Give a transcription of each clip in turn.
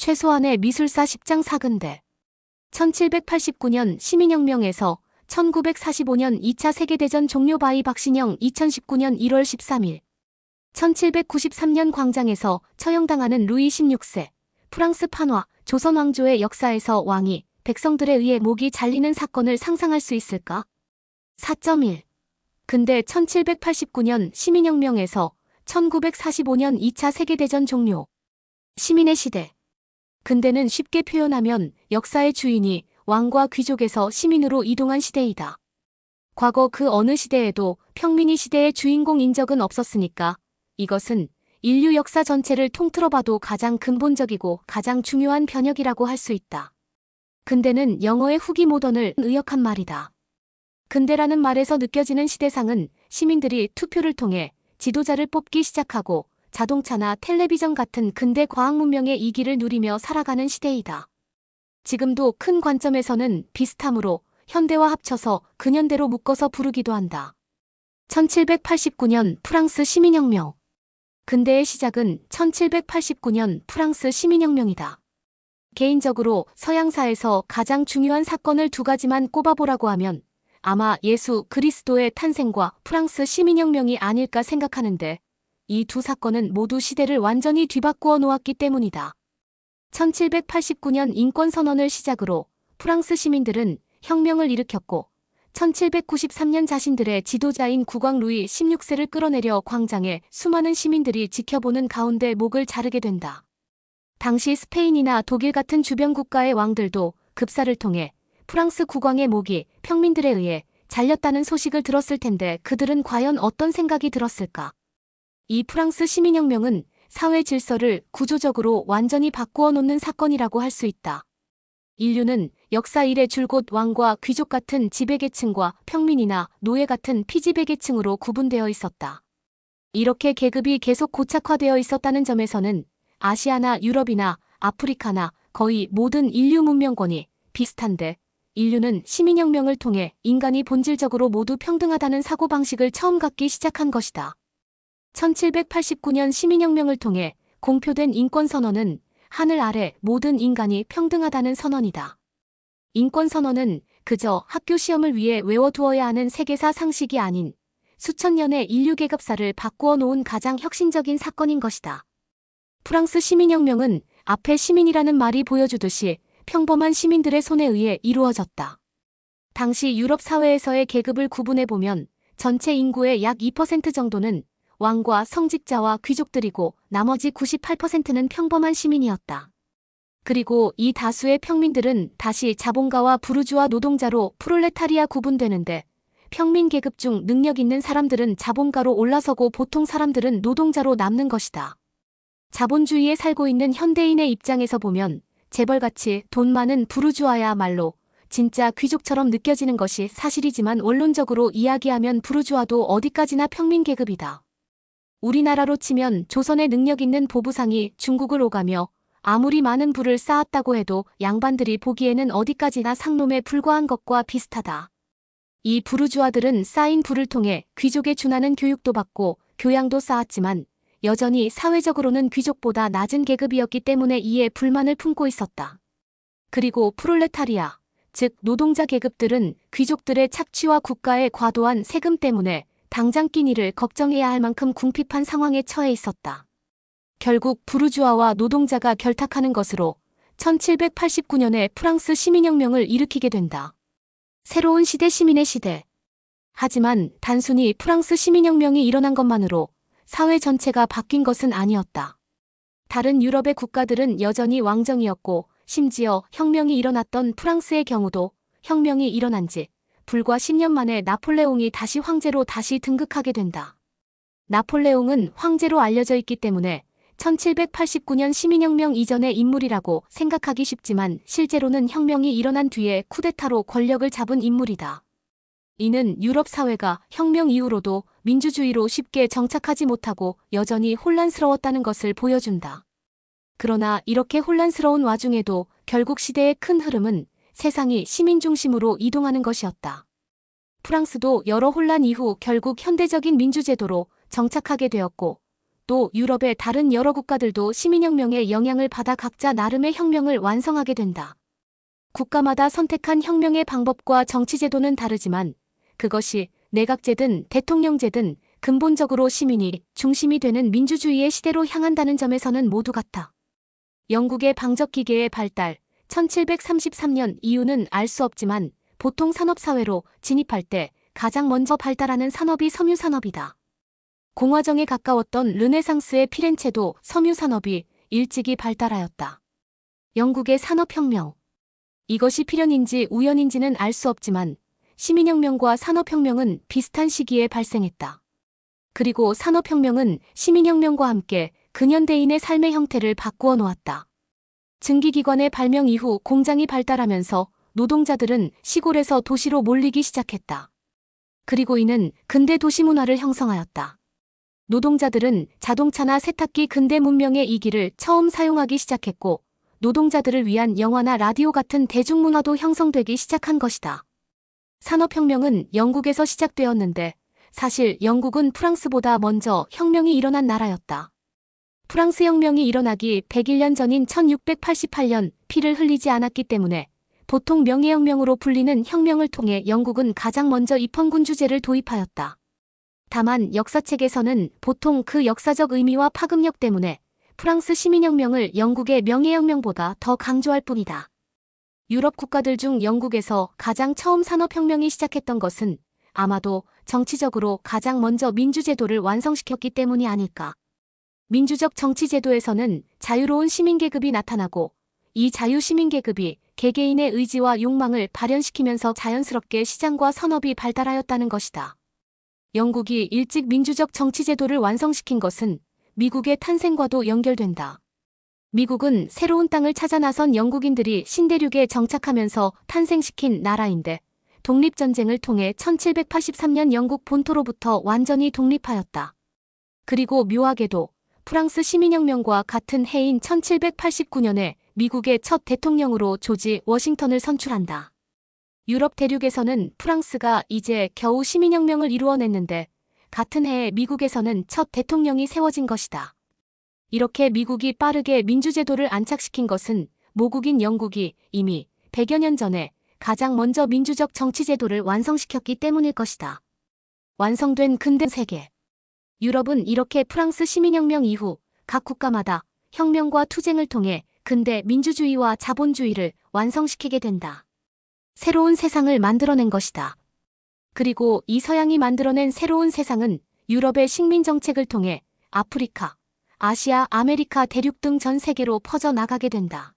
최소한의 미술사 10장 사근대. 1789년 시민혁명에서 1945년 2차 세계대전 종료 바이 박신영 2019년 1월 13일 1793년 광장에서 처형당하는 루이 16세 프랑스 판화 조선 왕조의 역사에서 왕이 백성들에 의해 목이 잘리는 사건을 상상할 수 있을까? 4.1 근데 1789년 시민혁명에서 1945년 2차 세계대전 종료 시민의 시대 근대는 쉽게 표현하면 역사의 주인이 왕과 귀족에서 시민으로 이동한 시대이다. 과거 그 어느 시대에도 평민이 시대의 주인공인 적은 없었으니까 이것은 인류 역사 전체를 통틀어 봐도 가장 근본적이고 가장 중요한 변혁이라고 할 수 있다. 근대는 영어의 후기 모던을 의역한 말이다. 근대라는 말에서 느껴지는 시대상은 시민들이 투표를 통해 지도자를 뽑기 시작하고 자동차나 텔레비전 같은 근대 과학 문명의 이기를 누리며 살아가는 시대이다. 지금도 큰 관점에서는 비슷하므로 현대와 합쳐서 근현대로 묶어서 부르기도 한다. 1789년 프랑스 시민혁명 근대의 시작은 1789년 프랑스 시민혁명이다. 개인적으로 서양사에서 가장 중요한 사건을 두 가지만 꼽아보라고 하면 아마 예수 그리스도의 탄생과 프랑스 시민혁명이 아닐까 생각하는데 이 두 사건은 모두 시대를 완전히 뒤바꾸어 놓았기 때문이다. 1789년 인권선언을 시작으로 프랑스 시민들은 혁명을 일으켰고 1793년 자신들의 지도자인 국왕 루이 16세를 끌어내려 광장에 수많은 시민들이 지켜보는 가운데 목을 자르게 된다. 당시 스페인이나 독일 같은 주변 국가의 왕들도 급사를 통해 프랑스 국왕의 목이 평민들에 의해 잘렸다는 소식을 들었을 텐데 그들은 과연 어떤 생각이 들었을까? 이 프랑스 시민혁명은 사회 질서를 구조적으로 완전히 바꾸어 놓는 사건이라고 할 수 있다. 인류는 역사 이래 줄곧 왕과 귀족 같은 지배계층과 평민이나 노예 같은 피지배계층으로 구분되어 있었다. 이렇게 계급이 계속 고착화되어 있었다는 점에서는 아시아나 유럽이나 아프리카나 거의 모든 인류 문명권이 비슷한데 인류는 시민혁명을 통해 인간이 본질적으로 모두 평등하다는 사고방식을 처음 갖기 시작한 것이다. 1789년 시민혁명을 통해 공표된 인권선언은 하늘 아래 모든 인간이 평등하다는 선언이다. 인권선언은 그저 학교 시험을 위해 외워두어야 하는 세계사 상식이 아닌 수천 년의 인류 계급사를 바꾸어 놓은 가장 혁신적인 사건인 것이다. 프랑스 시민혁명은 앞에 시민이라는 말이 보여주듯이 평범한 시민들의 손에 의해 이루어졌다. 당시 유럽 사회에서의 계급을 구분해보면 전체 인구의 약 2% 정도는 왕과 성직자와 귀족들이고 나머지 98%는 평범한 시민이었다. 그리고 이 다수의 평민들은 다시 자본가와 부르주아 노동자로 프롤레타리아 구분되는데 평민 계급 중 능력 있는 사람들은 자본가로 올라서고 보통 사람들은 노동자로 남는 것이다. 자본주의에 살고 있는 현대인의 입장에서 보면 재벌같이 돈 많은 부르주아야말로 진짜 귀족처럼 느껴지는 것이 사실이지만 원론적으로 이야기하면 부르주아도 어디까지나 평민 계급이다. 우리나라로 치면 조선의 능력 있는 보부상이 중국을 오가며 아무리 많은 부를 쌓았다고 해도 양반들이 보기에는 어디까지나 상놈에 불과한 것과 비슷하다. 이 부르주아들은 쌓인 부를 통해 귀족에 준하는 교육도 받고 교양도 쌓았지만 여전히 사회적으로는 귀족보다 낮은 계급이었기 때문에 이에 불만을 품고 있었다. 그리고 프롤레타리아, 즉 노동자 계급들은 귀족들의 착취와 국가의 과도한 세금 때문에 당장 끼니를 걱정해야 할 만큼 궁핍한 상황에 처해 있었다. 결국 부르주아와 노동자가 결탁하는 것으로 1789년에 프랑스 시민혁명을 일으키게 된다. 새로운 시대 시민의 시대. 하지만 단순히 프랑스 시민혁명이 일어난 것만으로 사회 전체가 바뀐 것은 아니었다. 다른 유럽의 국가들은 여전히 왕정이었고 심지어 혁명이 일어났던 프랑스의 경우도 혁명이 일어난 지 불과 10년 만에 나폴레옹이 다시 황제로 다시 등극하게 된다. 나폴레옹은 황제로 알려져 있기 때문에 1789년 시민혁명 이전의 인물이라고 생각하기 쉽지만 실제로는 혁명이 일어난 뒤에 쿠데타로 권력을 잡은 인물이다. 이는 유럽 사회가 혁명 이후로도 민주주의로 쉽게 정착하지 못하고 여전히 혼란스러웠다는 것을 보여준다. 그러나 이렇게 혼란스러운 와중에도 결국 시대의 큰 흐름은 세상이 시민 중심으로 이동하는 것이었다. 프랑스도 여러 혼란 이후 결국 현대적인 민주제도로 정착하게 되었고 또 유럽의 다른 여러 국가들도 시민혁명의 영향을 받아 각자 나름의 혁명을 완성하게 된다. 국가마다 선택한 혁명의 방법과 정치제도는 다르지만 그것이 내각제든 대통령제든 근본적으로 시민이 중심이 되는 민주주의의 시대로 향한다는 점에서는 모두 같아. 영국의 방적기계의 발달, 1733년 이유는 알 수 없지만 보통 산업사회로 진입할 때 가장 먼저 발달하는 산업이 섬유산업이다. 공화정에 가까웠던 르네상스의 피렌체도 섬유산업이 일찍이 발달하였다. 영국의 산업혁명. 이것이 필연인지 우연인지는 알 수 없지만 시민혁명과 산업혁명은 비슷한 시기에 발생했다. 그리고 산업혁명은 시민혁명과 함께 근현대인의 삶의 형태를 바꾸어 놓았다. 증기기관의 발명 이후 공장이 발달하면서 노동자들은 시골에서 도시로 몰리기 시작했다. 그리고 이는 근대 도시 문화를 형성하였다. 노동자들은 자동차나 세탁기 근대 문명의 이기를 처음 사용하기 시작했고 노동자들을 위한 영화나 라디오 같은 대중문화도 형성되기 시작한 것이다. 산업혁명은 영국에서 시작되었는데 사실 영국은 프랑스보다 먼저 혁명이 일어난 나라였다. 프랑스 혁명이 일어나기 101년 전인 1688년 피를 흘리지 않았기 때문에 보통 명예혁명으로 불리는 혁명을 통해 영국은 가장 먼저 입헌군주제를 도입하였다. 다만 역사책에서는 보통 그 역사적 의미와 파급력 때문에 프랑스 시민혁명을 영국의 명예혁명보다 더 강조할 뿐이다. 유럽 국가들 중 영국에서 가장 처음 산업혁명이 시작했던 것은 아마도 정치적으로 가장 먼저 민주제도를 완성시켰기 때문이 아닐까. 민주적 정치제도에서는 자유로운 시민계급이 나타나고 이 자유시민계급이 개개인의 의지와 욕망을 발현시키면서 자연스럽게 시장과 산업이 발달하였다는 것이다. 영국이 일찍 민주적 정치제도를 완성시킨 것은 미국의 탄생과도 연결된다. 미국은 새로운 땅을 찾아 나선 영국인들이 신대륙에 정착하면서 탄생시킨 나라인데 독립전쟁을 통해 1783년 영국 본토로부터 완전히 독립하였다. 그리고 묘하게도 프랑스 시민혁명과 같은 해인 1789년에 미국의 첫 대통령으로 조지 워싱턴을 선출한다. 유럽 대륙에서는 프랑스가 이제 겨우 시민혁명을 이루어냈는데 같은 해에 미국에서는 첫 대통령이 세워진 것이다. 이렇게 미국이 빠르게 민주제도를 안착시킨 것은 모국인 영국이 이미 100여 년 전에 가장 먼저 민주적 정치제도를 완성시켰기 때문일 것이다. 완성된 근대 세계. 유럽은 이렇게 프랑스 시민혁명 이후 각 국가마다 혁명과 투쟁을 통해 근대 민주주의와 자본주의를 완성시키게 된다. 새로운 세상을 만들어낸 것이다. 그리고 이 서양이 만들어낸 새로운 세상은 유럽의 식민 정책을 통해 아프리카, 아시아, 아메리카 대륙 등 전 세계로 퍼져나가게 된다.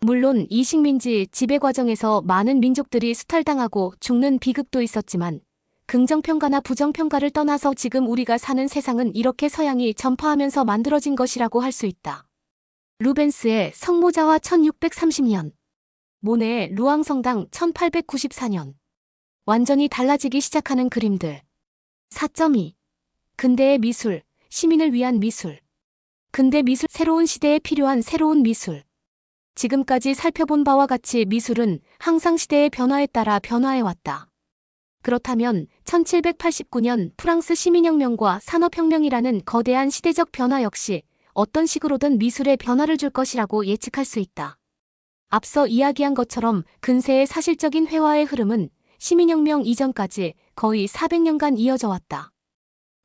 물론 이 식민지 지배 과정에서 많은 민족들이 수탈당하고 죽는 비극도 있었지만 긍정평가나 부정평가를 떠나서 지금 우리가 사는 세상은 이렇게 서양이 전파하면서 만들어진 것이라고 할 수 있다. 루벤스의 성모자와 1630년, 모네의 루앙성당 1894년, 완전히 달라지기 시작하는 그림들. 4.2. 근대의 미술, 시민을 위한 미술. 근대 미술, 새로운 시대에 필요한 새로운 미술. 지금까지 살펴본 바와 같이 미술은 항상 시대의 변화에 따라 변화해왔다. 그렇다면 1789년 프랑스 시민혁명과 산업혁명이라는 거대한 시대적 변화 역시 어떤 식으로든 미술에 변화를 줄 것이라고 예측할 수 있다. 앞서 이야기한 것처럼 근세의 사실적인 회화의 흐름은 시민혁명 이전까지 거의 400년간 이어져 왔다.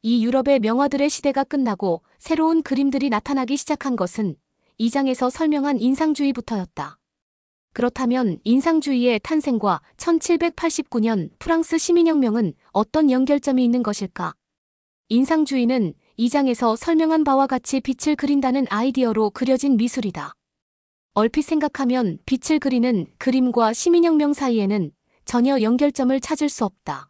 이 유럽의 명화들의 시대가 끝나고 새로운 그림들이 나타나기 시작한 것은 이 장에서 설명한 인상주의부터였다. 그렇다면 인상주의의 탄생과 1789년 프랑스 시민혁명은 어떤 연결점이 있는 것일까? 인상주의는 이 장에서 설명한 바와 같이 빛을 그린다는 아이디어로 그려진 미술이다. 얼핏 생각하면 빛을 그리는 그림과 시민혁명 사이에는 전혀 연결점을 찾을 수 없다.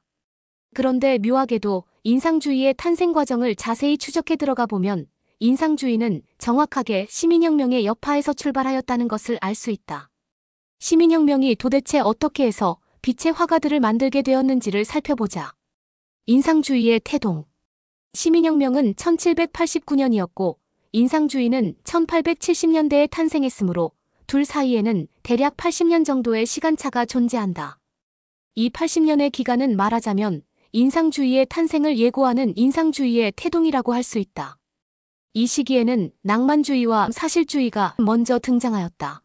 그런데 묘하게도 인상주의의 탄생 과정을 자세히 추적해 들어가 보면 인상주의는 정확하게 시민혁명의 여파에서 출발하였다는 것을 알 수 있다. 시민혁명이 도대체 어떻게 해서 빛의 화가들을 만들게 되었는지를 살펴보자. 인상주의의 태동. 시민혁명은 1789년이었고 인상주의는 1870년대에 탄생했으므로 둘 사이에는 대략 80년 정도의 시간차가 존재한다. 이 80년의 기간은 말하자면 인상주의의 탄생을 예고하는 인상주의의 태동이라고 할 수 있다. 이 시기에는 낭만주의와 사실주의가 먼저 등장하였다.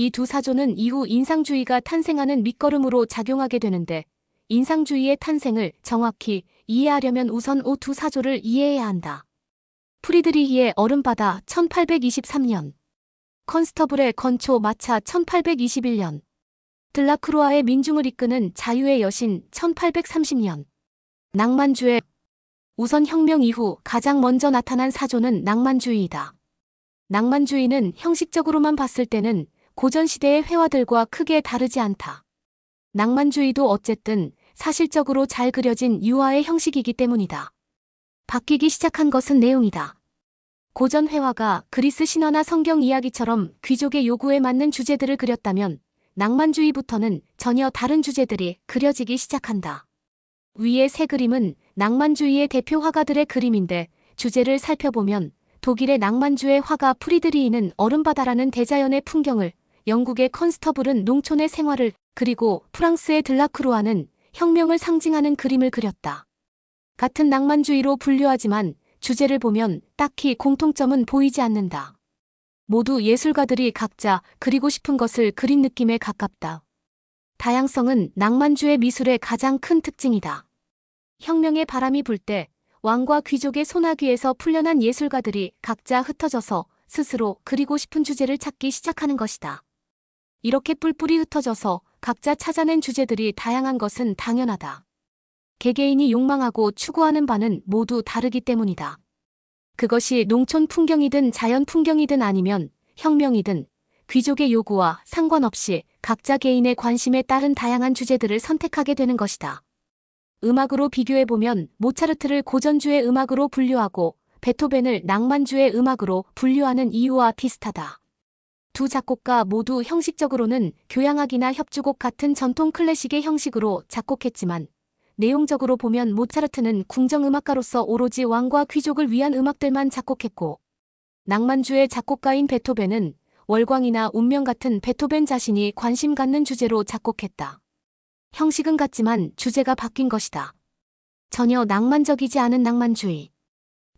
이 두 사조는 이후 인상주의가 탄생하는 밑거름으로 작용하게 되는데 인상주의의 탄생을 정확히 이해하려면 우선 오두 사조를 이해해야 한다. 프리드리히의 얼음바다 1823년 컨스터블의 건초 마차 1821년 들라크루아의 민중을 이끄는 자유의 여신 1830년 낭만주의 우선 혁명 이후 가장 먼저 나타난 사조는 낭만주의이다. 낭만주의는 형식적으로만 봤을 때는 고전시대의 회화들과 크게 다르지 않다. 낭만주의도 어쨌든 사실적으로 잘 그려진 유화의 형식이기 때문이다. 바뀌기 시작한 것은 내용이다. 고전 회화가 그리스 신화나 성경 이야기처럼 귀족의 요구에 맞는 주제들을 그렸다면 낭만주의부터는 전혀 다른 주제들이 그려지기 시작한다. 위의 세 그림은 낭만주의의 대표 화가들의 그림인데 주제를 살펴보면 독일의 낭만주의 화가 프리드리히는 얼음바다라는 대자연의 풍경을 영국의 컨스터블은 농촌의 생활을 그리고 프랑스의 들라크루아는 혁명을 상징하는 그림을 그렸다. 같은 낭만주의로 분류하지만 주제를 보면 딱히 공통점은 보이지 않는다. 모두 예술가들이 각자 그리고 싶은 것을 그린 느낌에 가깝다. 다양성은 낭만주의 미술의 가장 큰 특징이다. 혁명의 바람이 불 때 왕과 귀족의 소나귀에서 풀려난 예술가들이 각자 흩어져서 스스로 그리고 싶은 주제를 찾기 시작하는 것이다. 이렇게 뿔뿔이 흩어져서 각자 찾아낸 주제들이 다양한 것은 당연하다. 개개인이 욕망하고 추구하는 바는 모두 다르기 때문이다. 그것이 농촌 풍경이든 자연 풍경이든 아니면 혁명이든 귀족의 요구와 상관없이 각자 개인의 관심에 따른 다양한 주제들을 선택하게 되는 것이다. 음악으로 비교해보면 모차르트를 고전주의 음악으로 분류하고 베토벤을 낭만주의 음악으로 분류하는 이유와 비슷하다. 두 작곡가 모두 형식적으로는 교향악이나 협주곡 같은 전통 클래식의 형식으로 작곡했지만 내용적으로 보면 모차르트는 궁정음악가로서 오로지 왕과 귀족을 위한 음악들만 작곡했고 낭만주의 작곡가인 베토벤은 월광이나 운명 같은 베토벤 자신이 관심 갖는 주제로 작곡했다. 형식은 같지만 주제가 바뀐 것이다. 전혀 낭만적이지 않은 낭만주의.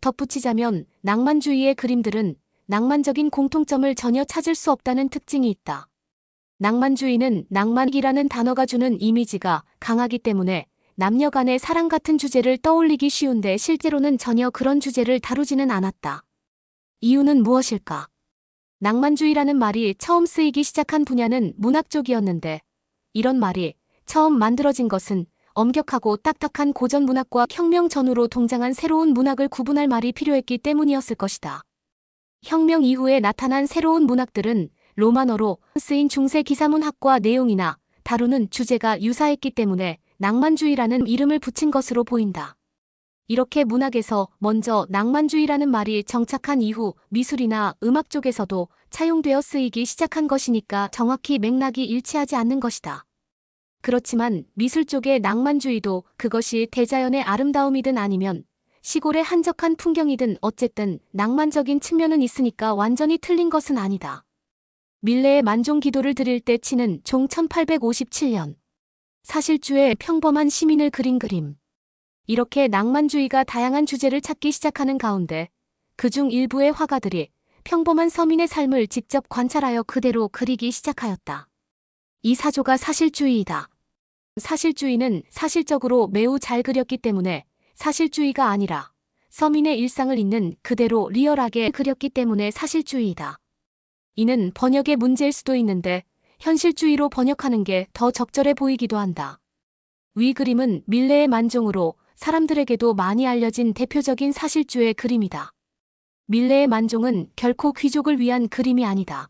덧붙이자면 낭만주의의 그림들은 낭만적인 공통점을 전혀 찾을 수 없다는 특징이 있다. 낭만주의는 낭만이라는 단어가 주는 이미지가 강하기 때문에 남녀 간의 사랑 같은 주제를 떠올리기 쉬운데 실제로는 전혀 그런 주제를 다루지는 않았다. 이유는 무엇일까? 낭만주의라는 말이 처음 쓰이기 시작한 분야는 문학 쪽이었는데 이런 말이 처음 만들어진 것은 엄격하고 딱딱한 고전 문학과 혁명 전후로 동장한 새로운 문학을 구분할 말이 필요했기 때문이었을 것이다. 혁명 이후에 나타난 새로운 문학들은 로마어로 쓰인 중세 기사문학과 내용이나 다루는 주제가 유사했기 때문에 낭만주의라는 이름을 붙인 것으로 보인다. 이렇게 문학에서 먼저 낭만주의라는 말이 정착한 이후 미술이나 음악 쪽에서도 차용되어 쓰이기 시작한 것이니까 정확히 맥락이 일치하지 않는 것이다. 그렇지만 미술 쪽의 낭만주의도 그것이 대자연의 아름다움이든 아니면 시골의 한적한 풍경이든 어쨌든 낭만적인 측면은 있으니까 완전히 틀린 것은 아니다. 밀레의 만종 기도를 드릴 때 치는 종 1857년. 사실주의 평범한 시민을 그린 그림. 이렇게 낭만주의가 다양한 주제를 찾기 시작하는 가운데 그중 일부의 화가들이 평범한 서민의 삶을 직접 관찰하여 그대로 그리기 시작하였다. 이 사조가 사실주의이다. 사실주의는 사실적으로 매우 잘 그렸기 때문에 사실주의가 아니라 서민의 일상을 있는 그대로 리얼하게 그렸기 때문에 사실주의이다. 이는 번역의 문제일 수도 있는데 현실주의로 번역하는 게 더 적절해 보이기도 한다. 위 그림은 밀레의 만종으로 사람들에게도 많이 알려진 대표적인 사실주의 그림이다. 밀레의 만종은 결코 귀족을 위한 그림이 아니다.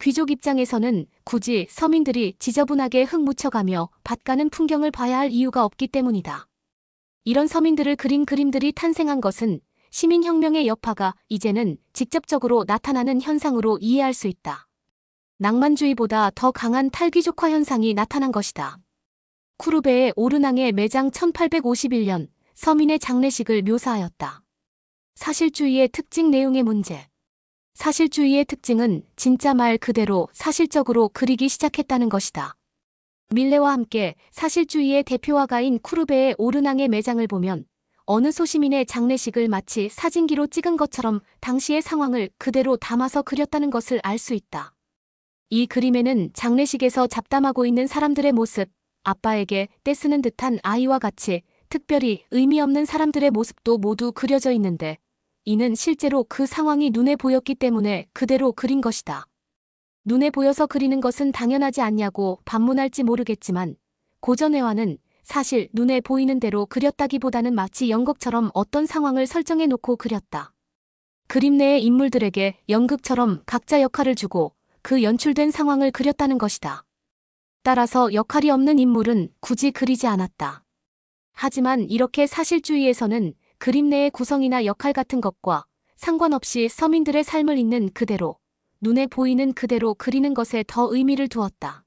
귀족 입장에서는 굳이 서민들이 지저분하게 흙 묻혀가며 밭가는 풍경을 봐야 할 이유가 없기 때문이다. 이런 서민들을 그린 그림들이 탄생한 것은 시민혁명의 여파가 이제는 직접적으로 나타나는 현상으로 이해할 수 있다. 낭만주의보다 더 강한 탈귀족화 현상이 나타난 것이다. 쿠르베의 오르낭의 매장 1851년 서민의 장례식을 묘사하였다. 사실주의의 특징 내용의 문제. 사실주의의 특징은 진짜 말 그대로 사실적으로 그리기 시작했다는 것이다. 밀레와 함께 사실주의의 대표화가인 쿠르베의 오르낭의 매장을 보면 어느 소시민의 장례식을 마치 사진기로 찍은 것처럼 당시의 상황을 그대로 담아서 그렸다는 것을 알 수 있다. 이 그림에는 장례식에서 잡담하고 있는 사람들의 모습, 아빠에게 떼쓰는 듯한 아이와 같이 특별히 의미 없는 사람들의 모습도 모두 그려져 있는데 이는 실제로 그 상황이 눈에 보였기 때문에 그대로 그린 것이다. 눈에 보여서 그리는 것은 당연하지 않냐고 반문할지 모르겠지만 고전회화는 사실 눈에 보이는 대로 그렸다기보다는 마치 연극처럼 어떤 상황을 설정해 놓고 그렸다. 그림 내의 인물들에게 연극처럼 각자 역할을 주고 그 연출된 상황을 그렸다는 것이다. 따라서 역할이 없는 인물은 굳이 그리지 않았다. 하지만 이렇게 사실주의에서는 그림 내의 구성이나 역할 같은 것과 상관없이 서민들의 삶을 있는 그대로, 눈에 보이는 그대로 그리는 것에 더 의미를 두었다.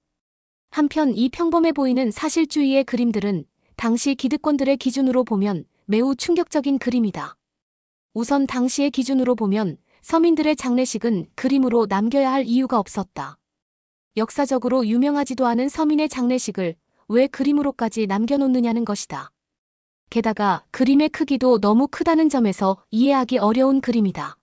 한편 이 평범해 보이는 사실주의의 그림들은 당시 기득권들의 기준으로 보면 매우 충격적인 그림이다. 우선 당시의 기준으로 보면 서민들의 장례식은 그림으로 남겨야 할 이유가 없었다. 역사적으로 유명하지도 않은 서민의 장례식을 왜 그림으로까지 남겨놓느냐는 것이다. 게다가 그림의 크기도 너무 크다는 점에서 이해하기 어려운 그림이다.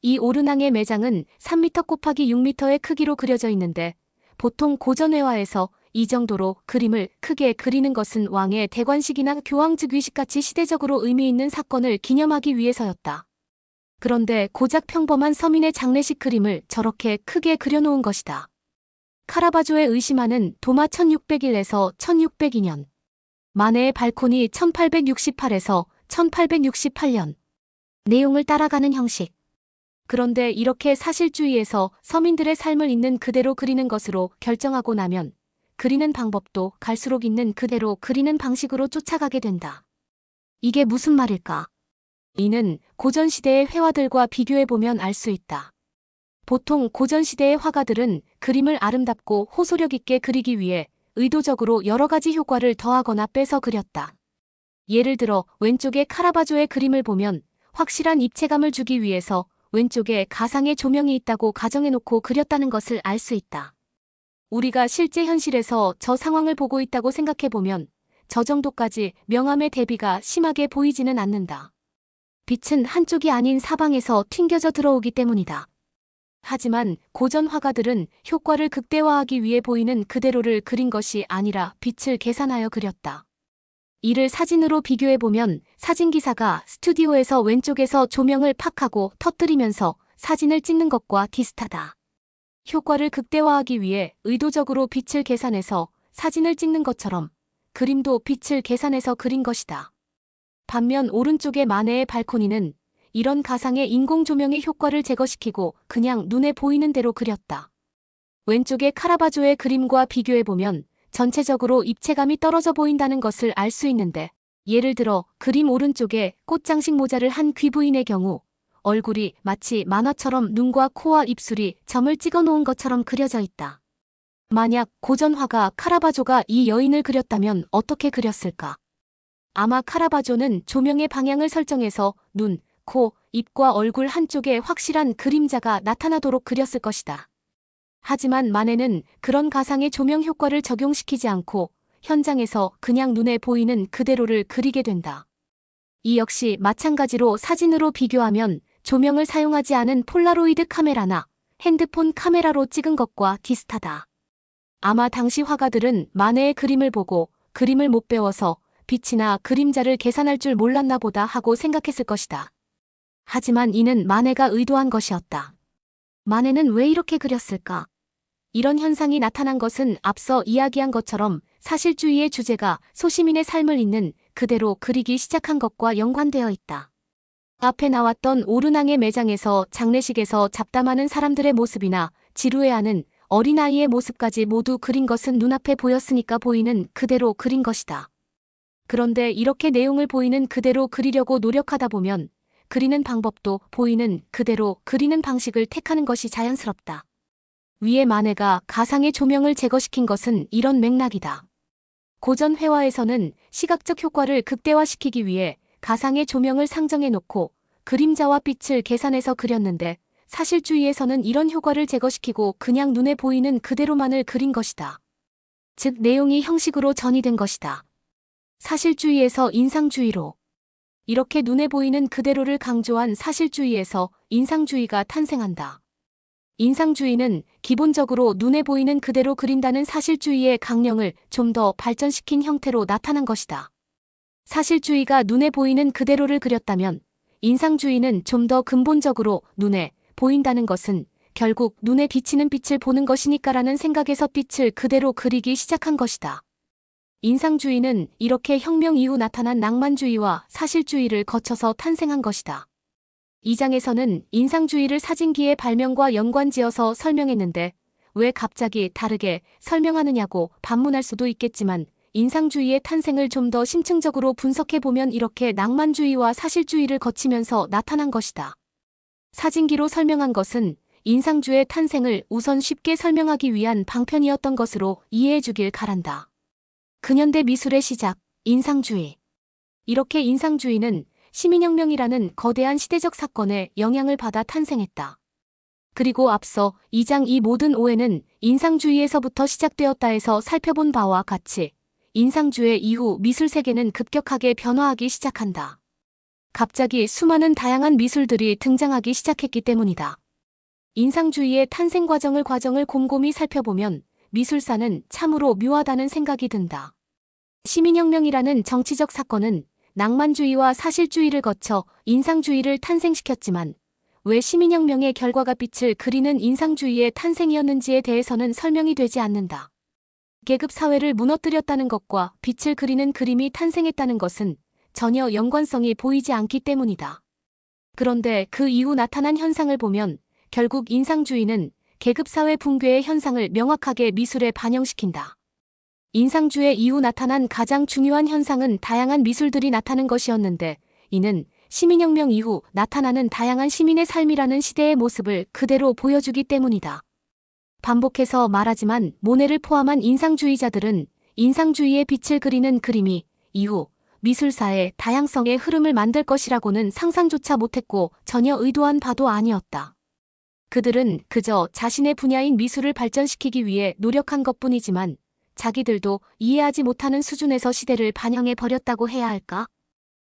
이 오르낭의 매장은 3m 곱하기 6m의 크기로 그려져 있는데 보통 고전회화에서 이 정도로 그림을 크게 그리는 것은 왕의 대관식이나 교황즉위식같이 시대적으로 의미 있는 사건을 기념하기 위해서였다. 그런데 고작 평범한 서민의 장례식 그림을 저렇게 크게 그려놓은 것이다. 카라바조의 의심하는 도마 1601에서 1602년, 마네의 발코니 1868에서 1868년, 내용을 따라가는 형식. 그런데 이렇게 사실주의에서 서민들의 삶을 있는 그대로 그리는 것으로 결정하고 나면 그리는 방법도 갈수록 있는 그대로 그리는 방식으로 쫓아가게 된다. 이게 무슨 말일까? 이는 고전시대의 회화들과 비교해보면 알 수 있다. 보통 고전시대의 화가들은 그림을 아름답고 호소력 있게 그리기 위해 의도적으로 여러 가지 효과를 더하거나 빼서 그렸다. 예를 들어 왼쪽의 카라바조의 그림을 보면 확실한 입체감을 주기 위해서 왼쪽에 가상의 조명이 있다고 가정해놓고 그렸다는 것을 알 수 있다. 우리가 실제 현실에서 저 상황을 보고 있다고 생각해보면 저 정도까지 명암의 대비가 심하게 보이지는 않는다. 빛은 한쪽이 아닌 사방에서 튕겨져 들어오기 때문이다. 하지만 고전 화가들은 효과를 극대화하기 위해 보이는 그대로를 그린 것이 아니라 빛을 계산하여 그렸다. 이를 사진으로 비교해보면 사진기사가 스튜디오에서 왼쪽에서 조명을 팍 하고 터뜨리면서 사진을 찍는 것과 비슷하다. 효과를 극대화하기 위해 의도적으로 빛을 계산해서 사진을 찍는 것처럼 그림도 빛을 계산해서 그린 것이다. 반면 오른쪽의 마네의 발코니는 이런 가상의 인공 조명의 효과를 제거시키고 그냥 눈에 보이는 대로 그렸다. 왼쪽의 카라바조의 그림과 비교해보면 전체적으로 입체감이 떨어져 보인다는 것을 알 수 있는데 예를 들어 그림 오른쪽에 꽃장식 모자를 한 귀부인의 경우 얼굴이 마치 만화처럼 눈과 코와 입술이 점을 찍어 놓은 것처럼 그려져 있다. 만약 고전화가 카라바조가 이 여인을 그렸다면 어떻게 그렸을까? 아마 카라바조는 조명의 방향을 설정해서 눈, 코, 입과 얼굴 한쪽에 확실한 그림자가 나타나도록 그렸을 것이다. 하지만 마네는 그런 가상의 조명 효과를 적용시키지 않고 현장에서 그냥 눈에 보이는 그대로를 그리게 된다. 이 역시 마찬가지로 사진으로 비교하면 조명을 사용하지 않은 폴라로이드 카메라나 핸드폰 카메라로 찍은 것과 비슷하다. 아마 당시 화가들은 마네의 그림을 보고 그림을 못 배워서 빛이나 그림자를 계산할 줄 몰랐나 보다 하고 생각했을 것이다. 하지만 이는 마네가 의도한 것이었다. 마네는 왜 이렇게 그렸을까? 이런 현상이 나타난 것은 앞서 이야기한 것처럼 사실주의의 주제가 소시민의 삶을 잇는 그대로 그리기 시작한 것과 연관되어 있다. 앞에 나왔던 오르낭의 매장에서 장례식에서 잡담하는 사람들의 모습이나 지루해하는 어린아이의 모습까지 모두 그린 것은 눈앞에 보였으니까 보이는 그대로 그린 것이다. 그런데 이렇게 내용을 보이는 그대로 그리려고 노력하다 보면 그리는 방법도 보이는 그대로 그리는 방식을 택하는 것이 자연스럽다. 위에 마네가 가상의 조명을 제거시킨 것은 이런 맥락이다. 고전 회화에서는 시각적 효과를 극대화시키기 위해 가상의 조명을 상정해 놓고 그림자와 빛을 계산해서 그렸는데 사실주의에서는 이런 효과를 제거시키고 그냥 눈에 보이는 그대로만을 그린 것이다. 즉 내용이 형식으로 전이된 것이다. 사실주의에서 인상주의로 이렇게 눈에 보이는 그대로를 강조한 사실주의에서 인상주의가 탄생한다. 인상주의는 기본적으로 눈에 보이는 그대로 그린다는 사실주의의 강령을 좀 더 발전시킨 형태로 나타난 것이다. 사실주의가 눈에 보이는 그대로를 그렸다면 인상주의는 좀 더 근본적으로 눈에 보인다는 것은 결국 눈에 비치는 빛을 보는 것이니까라는 생각에서 빛을 그대로 그리기 시작한 것이다. 인상주의는 이렇게 혁명 이후 나타난 낭만주의와 사실주의를 거쳐서 탄생한 것이다. 이 장에서는 인상주의를 사진기의 발명과 연관지어서 설명했는데 왜 갑자기 다르게 설명하느냐고 반문할 수도 있겠지만 인상주의의 탄생을 좀 더 심층적으로 분석해보면 이렇게 낭만주의와 사실주의를 거치면서 나타난 것이다. 사진기로 설명한 것은 인상주의 탄생을 우선 쉽게 설명하기 위한 방편이었던 것으로 이해해주길 바란다. 근현대 미술의 시작, 인상주의. 이렇게 인상주의는 시민혁명이라는 거대한 시대적 사건에 영향을 받아 탄생했다. 그리고 앞서 2장 이 모든 오해는 인상주의에서부터 시작되었다 해서 살펴본 바와 같이 인상주의 이후 미술 세계는 급격하게 변화하기 시작한다. 갑자기 수많은 다양한 미술들이 등장하기 시작했기 때문이다. 인상주의의 탄생 과정을 과정을 곰곰이 살펴보면 미술사는 참으로 묘하다는 생각이 든다. 시민혁명이라는 정치적 사건은 낭만주의와 사실주의를 거쳐 인상주의를 탄생시켰지만 왜 시민혁명의 결과가 빛을 그리는 인상주의의 탄생이었는지에 대해서는 설명이 되지 않는다. 계급 사회를 무너뜨렸다는 것과 빛을 그리는 그림이 탄생했다는 것은 전혀 연관성이 보이지 않기 때문이다. 그런데 그 이후 나타난 현상을 보면 결국 인상주의는 계급사회 붕괴의 현상을 명확하게 미술에 반영시킨다. 인상주의 이후 나타난 가장 중요한 현상은 다양한 미술들이 나타난 것이었는데 이는 시민혁명 이후 나타나는 다양한 시민의 삶이라는 시대의 모습을 그대로 보여주기 때문이다. 반복해서 말하지만 모네를 포함한 인상주의자들은 인상주의의 빛을 그리는 그림이 이후 미술사의 다양성의 흐름을 만들 것이라고는 상상조차 못했고 전혀 의도한 바도 아니었다. 그들은 그저 자신의 분야인 미술을 발전시키기 위해 노력한 것뿐이지만 자기들도 이해하지 못하는 수준에서 시대를 반영해 버렸다고 해야 할까?